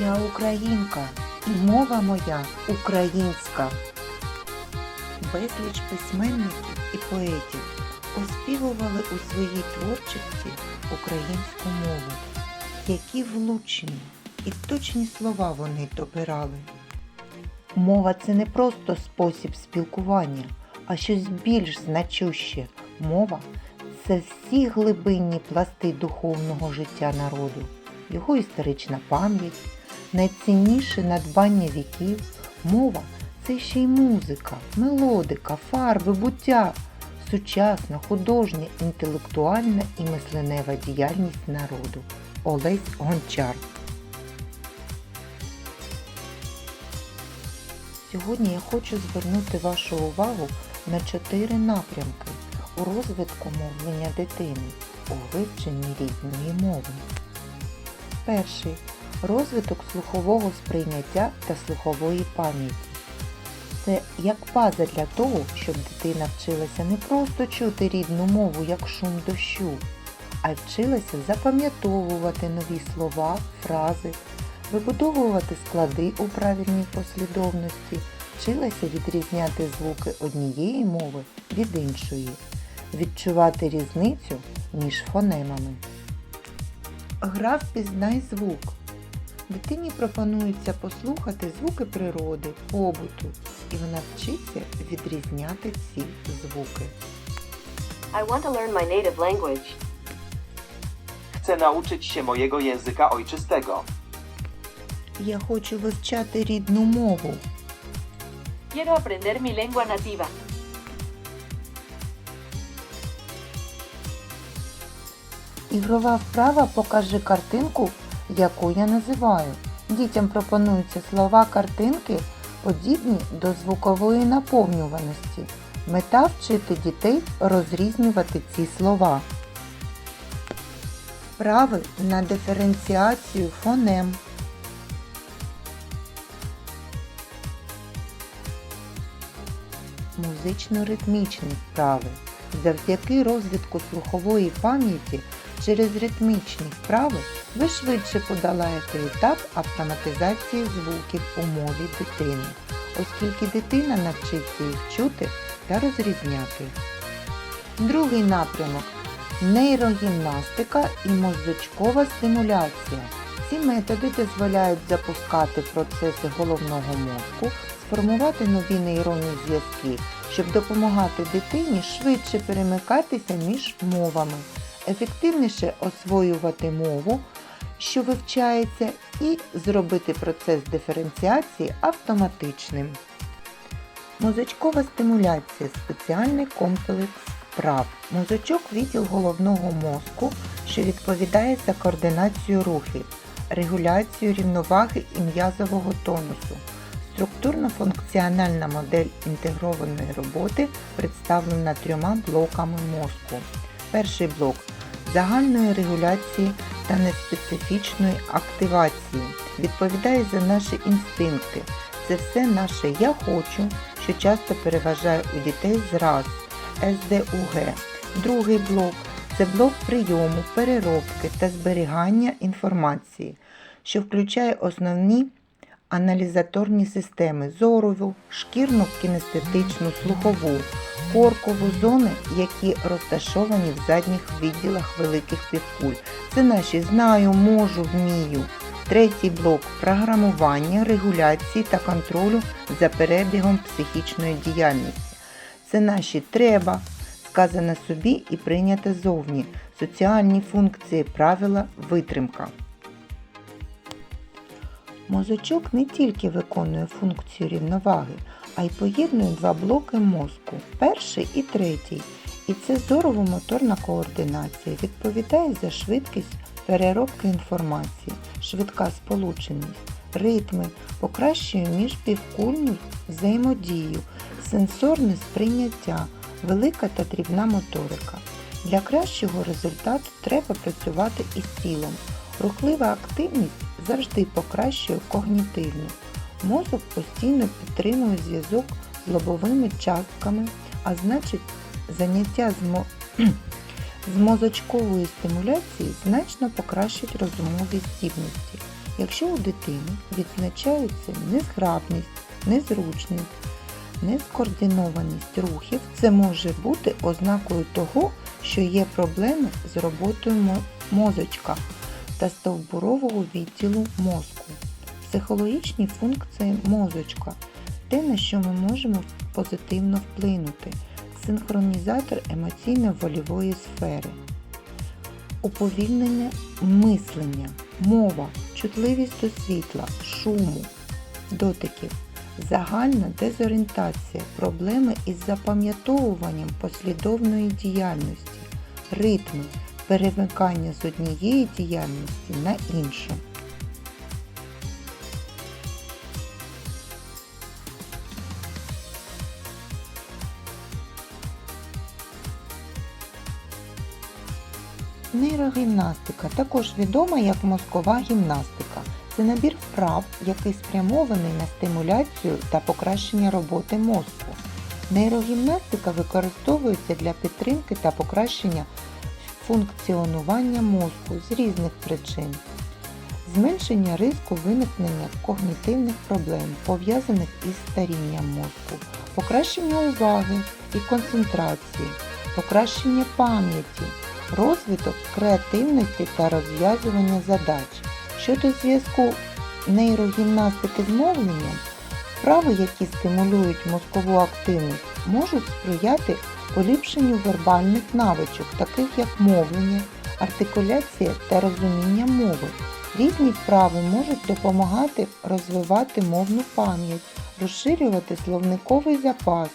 Я українка, і мова моя українська. Безліч письменників і поетів оспівували у своїй творчості українську мову. Які влучні і точні слова вони добирали. Мова це не просто спосіб спілкування, а щось більш значуще. Мова це всі глибинні пласти духовного життя народу, його історична пам'ять, найцінніше надбання віків. Мова це ще й музика, мелодика, фарби, буття, сучасна, художня, інтелектуальна і мисленева діяльність народу. Олесь Гончар. Сьогодні я хочу звернути вашу увагу на чотири напрямки у розвитку мовлення дитини у вивченні рідної мови. Перший розвиток слухового сприйняття та слухової пам'яті. Це як база для того, щоб дитина вчилася не просто чути рідну мову як шум дощу, а вчилася запам'ятовувати нові слова, фрази, вибудовувати склади у правильній послідовності, вчилася відрізняти звуки однієї мови від іншої, відчувати різницю між фонемами. Гра впізнай звук. Дитині пропонується послухати звуки природи, побуту, і вона вчиться відрізняти ці звуки. I want to learn my native language. Chcę nauczyć się mojego języka ojczystego. Я хочу вивчати рідну мову. Quiero aprender mi lengua nativa. Ігрова вправа покажи картинку, яку я називаю. Дітям пропонуються слова картинки, подібні до звукової наповнюваності. Мета вчити дітей розрізнювати ці слова. Вправи на диференціацію фонем. Музично-ритмічні вправи. Завдяки розвитку слухової пам'яті через ритмічні вправи ви швидше подолаєте етап автоматизації звуків у мові дитини, оскільки дитина навчиться їх чути та розрізняти. Другий напрямок нейрогімнастика і мозочкова стимуляція. Ці методи дозволяють запускати процеси головного мозку, сформувати нові нейронні зв'язки, щоб допомагати дитині швидше перемикатися між мовами, ефективніше освоювати мову, що вивчається, і зробити процес диференціації автоматичним. Мозочкова стимуляція спеціальний комплекс вправ. Мозочок відділ головного мозку, що відповідає за координацію рухів, регуляцію рівноваги і м'язового тонусу. Структурно-функціональна модель інтегрованої роботи представлена трьома блоками мозку. Перший блок загальної регуляції та неспецифічної активації. Відповідає за наші інстинкти. Це все наше я хочу, що часто переважає у дітей зраз СДУГ. Другий блок це блок прийому, переробки та зберігання інформації, що включає основні аналізаторні системи зорову, шкірну кінестетичну, слухову, коркову зони, які розташовані в задніх відділах великих півкуль. Це наші знаю, можу, вмію. Третій блок програмування, регуляції та контролю за перебігом психічної діяльності. Це наші треба, сказане собі і прийняте зовні, соціальні функції, правила, витримка. Мозочок не тільки виконує функцію рівноваги, а й поєднує два блоки мозку перший і третій. І це зорово-моторна координація відповідає за швидкість переробки інформації, швидка сполученість, ритми, покращує міжпівкульну взаємодію, сенсорне сприйняття, велика та дрібна моторика. Для кращого результату треба працювати із тілом. Рухлива активність завжди покращує когнітивну. Мозок постійно підтримує зв'язок з лобовими частками, а значить заняття з, мо... з мозочкової стимуляції значно покращать розумові здібності. Якщо у дитини відзначаються незграбність, незручність, нескоординованість рухів, це може бути ознакою того, що є проблеми з роботою мозочка та стовбурового відділу мозку. Психологічні функції мозочка. Те, на що ми можемо позитивно вплинути, синхронізатор емоційно-волівої сфери, уповільнення мислення, мова, чутливість до світла, шуму, дотиків, загальна дезорієнтація, проблеми із запам'ятовуванням послідовної діяльності, ритми, перемикання з однієї діяльності на іншу. Нейрогімнастика також відома як мозкова гімнастика. Це набір вправ, який спрямований на стимуляцію та покращення роботи мозку. Нейрогімнастика використовується для підтримки та покращення функціонування мозку з різних причин. Зменшення ризику виникнення когнітивних проблем, пов'язаних із старінням мозку, покращення уваги і концентрації, покращення пам'яті, розвиток креативності та розв'язування задач. Щодо зв'язку нейрогімнастики з мовленням, вправи, які стимулюють мозкову активність, можуть сприяти поліпшенню вербальних навичок, таких як мовлення, артикуляція та розуміння мови. Різні вправи можуть допомагати розвивати мовну пам'ять, розширювати словниковий запас,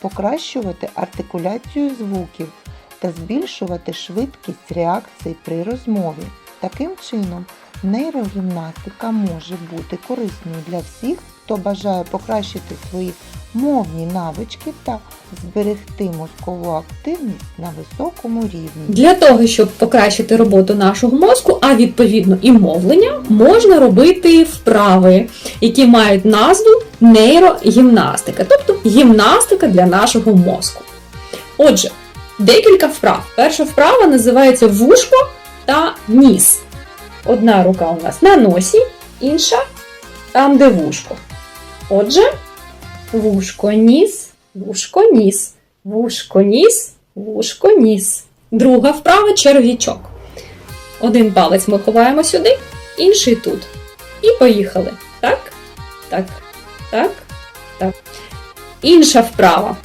покращувати артикуляцію звуків та збільшувати швидкість реакцій при розмові. Таким чином, нейрогімнастика може бути корисною для всіх, хто бажає покращити свої мовні навички та зберегти мозкову активність на високому рівні. Для того, щоб покращити роботу нашого мозку, а відповідно і мовлення, можна робити вправи, які мають назву нейрогімнастика, тобто гімнастика для нашого мозку. Отже, декілька вправ. Перша вправа називається вушко та ніс. Одна рука у нас на носі, інша там, де вушко. Отже, вушко, ніс, вушко, ніс, вушко, ніс, вушко, ніс. Друга вправа черв'ячок. Один палець ми ховаємо сюди, інший тут. І поїхали. Так, так, так, так. Інша вправа.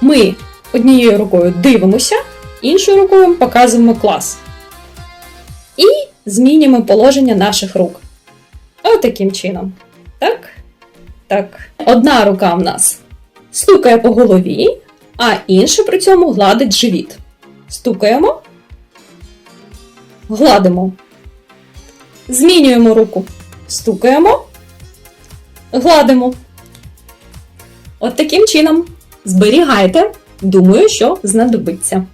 Ми однією рукою дивимося, іншою рукою показуємо клас. І змінюємо положення наших рук. Отаким чином. Так. Одна рука в нас стукає по голові, а інша при цьому гладить живіт. Стукаємо, гладимо. Змінюємо руку. Стукаємо, гладимо. От таким чином зберігайте. Думаю, що знадобиться.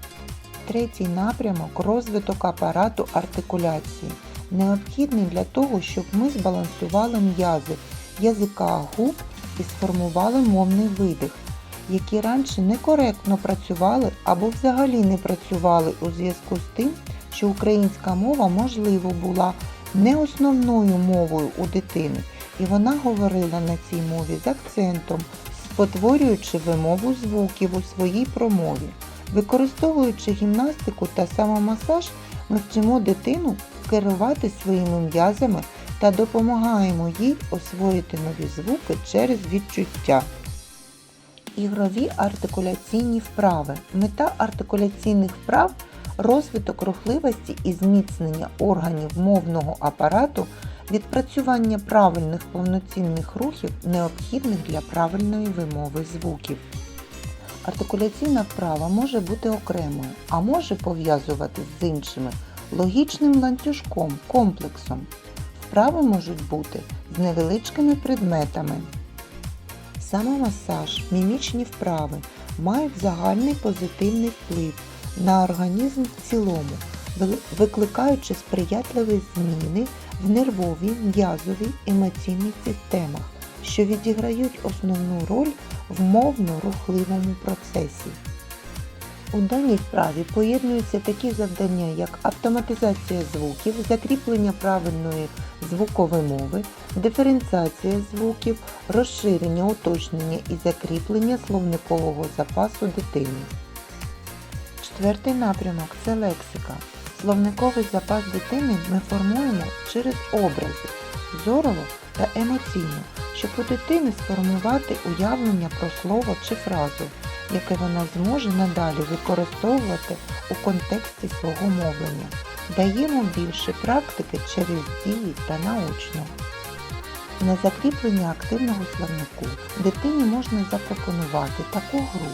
Третій напрямок розвиток апарату артикуляції, необхідний для того, щоб ми збалансували м'язи язика губ і сформували мовний видих, які раніше некоректно працювали або взагалі не працювали у зв'язку з тим, що українська мова, можливо, була не основною мовою у дитини, і вона говорила на цій мові з акцентом, спотворюючи вимову звуків у своїй промові. Використовуючи гімнастику та самомасаж, ми вчимо дитину керувати своїми м'язами та допомагаємо їй освоїти нові звуки через відчуття. Ігрові артикуляційні вправи. Мета артикуляційних вправ розвиток рухливості і зміцнення органів мовного апарату, відпрацювання правильних повноцінних рухів, необхідних для правильної вимови звуків. Артикуляційна вправа може бути окремою, а може пов'язуватись з іншими логічним ланцюжком, комплексом. Вправи можуть бути з невеличкими предметами. Самомасаж, мімічні вправи мають загальний позитивний вплив на організм в цілому, викликаючи сприятливі зміни в нервовій, м'язовій, емоційній системах, що відіграють основну роль в мовно-рухливому процесі. У даній вправі поєднуються такі завдання, як автоматизація звуків, закріплення правильної звуковимови, диференціація звуків, розширення, уточнення і закріплення словникового запасу дитини. Четвертий напрямок це лексика. Словниковий запас дитини ми формуємо через образи, зорово та емоційно, щоб у дитини сформувати уявлення про слово чи фразу, яке вона зможе надалі використовувати у контексті свого мовлення. Даємо більше практики через дії та наочно. На закріплення активного словнику дитині можна запропонувати таку гру.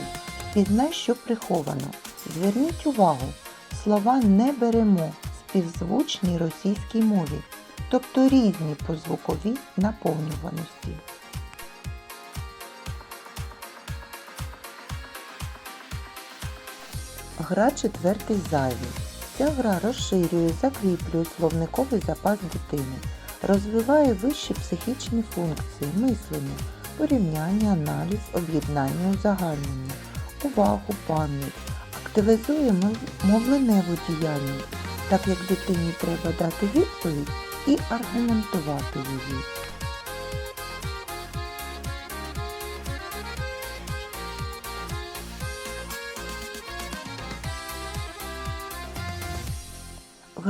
Пізнай, що приховано. Зверніть увагу, слова не беремо співзвучній російській мові, тобто різні по звуковій наповнюваності. Гра четвертий зайвий. Ця гра розширює, закріплює словниковий запас дитини, розвиває вищі психічні функції, мислення, порівняння, аналіз, об'єднання, узагальнення, увагу, пам'ять, активізує мовленеву діяльність, так як дитині треба дати відповідь і аргументувати її.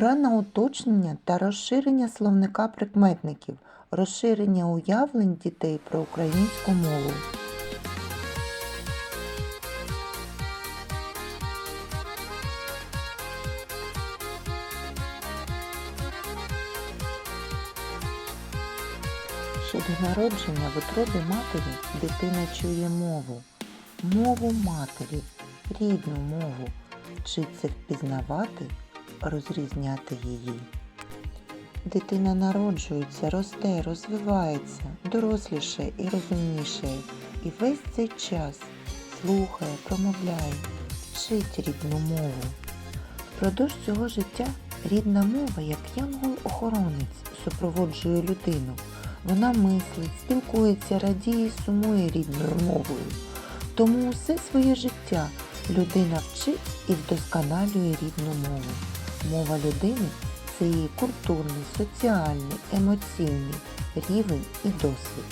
Гра на уточнення та розширення словника прикметників, розширення уявлень дітей про українську мову. Ще до народження в утробі матері дитина чує мову, мову матері, рідну мову, вчиться впізнавати, розрізняти її. Дитина народжується, росте, розвивається, доросліше і розумніше, і весь цей час слухає, промовляє, вчить рідну мову. Впродовж цього життя рідна мова, як янгол-охоронець, супроводжує людину. Вона мислить, спілкується, радіє і сумує рідною мовою. Тому усе своє життя людина вчить і вдосконалює рідну мову. Мова людини це її культурний, соціальний, емоційний рівень і досвід.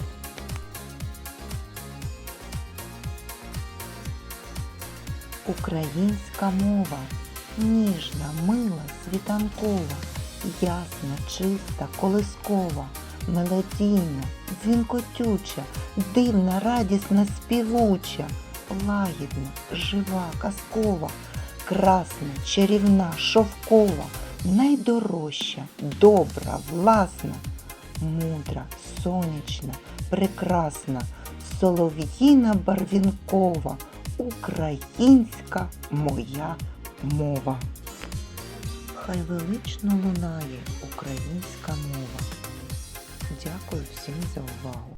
Українська мова ніжна, мила, світанкова, ясна, чиста, колискова, мелодійна, дзвінкотюча, дивна, радісна, співуча, лагідна, жива, казкова, красна, чарівна, шовкова, найдорожча, добра, власна, мудра, сонячна, прекрасна, солов'їна барвінкова, українська моя мова. Хай велично лунає українська мова. Дякую всім за увагу.